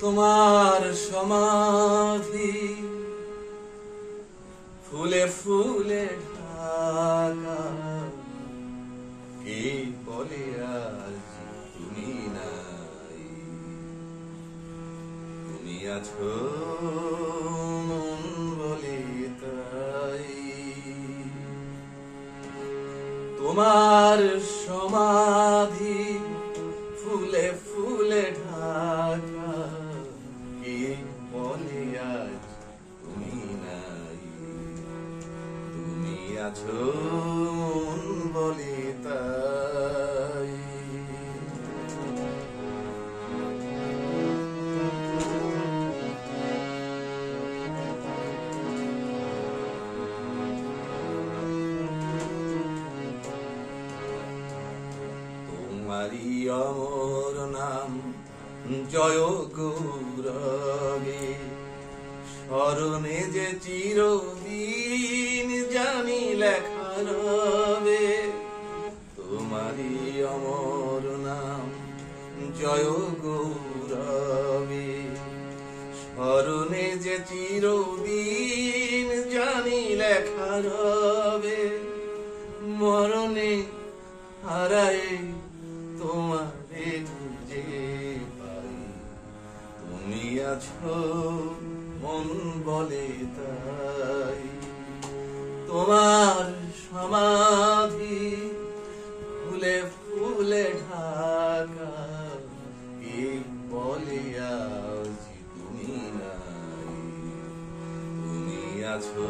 তোমার সমাধি। ফুলে ফুলে ঢাকা কে বলে আজ তুমি নাই। তুমি আছো বলে তাই। তোমার সমাধি ফুলে মন বলে তাই। তোমারি অমর নাম জয় গৌরবে স্মরণে যে চিরদিন লেখা রবে তোমারি অমর নাম, জয় গৌরবে। স্মরণে যে চিরদিন জানি লেখা রবে মরণে হারায় তোমারে খুঁজে পাই। তুমি আছো, মন বলে তাই। আছো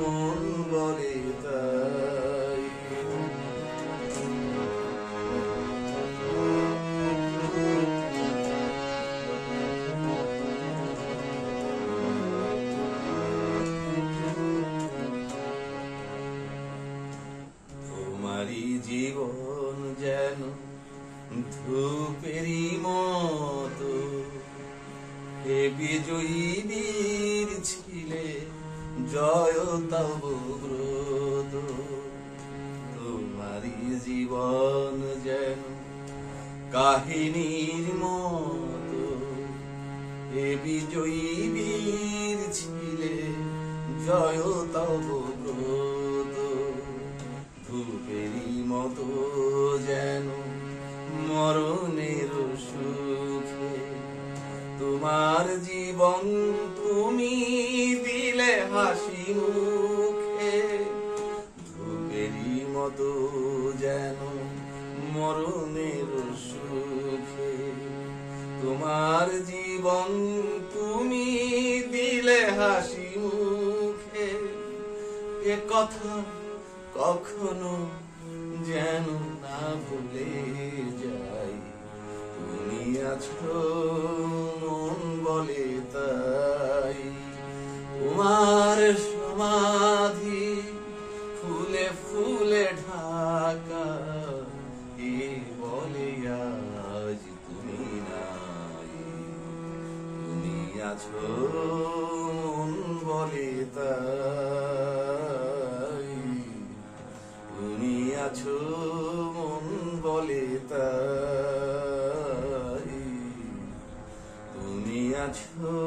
মন বলে তাই তোমারই জীবন যেন ধূপেরই মতো। হে বিজয়ী ছিলে, জয় তব তোমারই জীবন যেন কাহিনীর মতো। হে বিজয়ী বীর ছিলে, জয় তব ব্রত। ধূপেরই মতো যেন মরণের সুখে তোমার জীবন হাসি মুখে ধূপেরই মতো যেন মরণের সুখে। তোমার জীবন তুমি দিলে হাসি মুখে, এ কথা কখনো যেন না ভুলে যাই। তুমি আছো মন বলে তাই তুমি আছো মন বলে তাই তুমি আছো মন বলে তাই তুমি আছো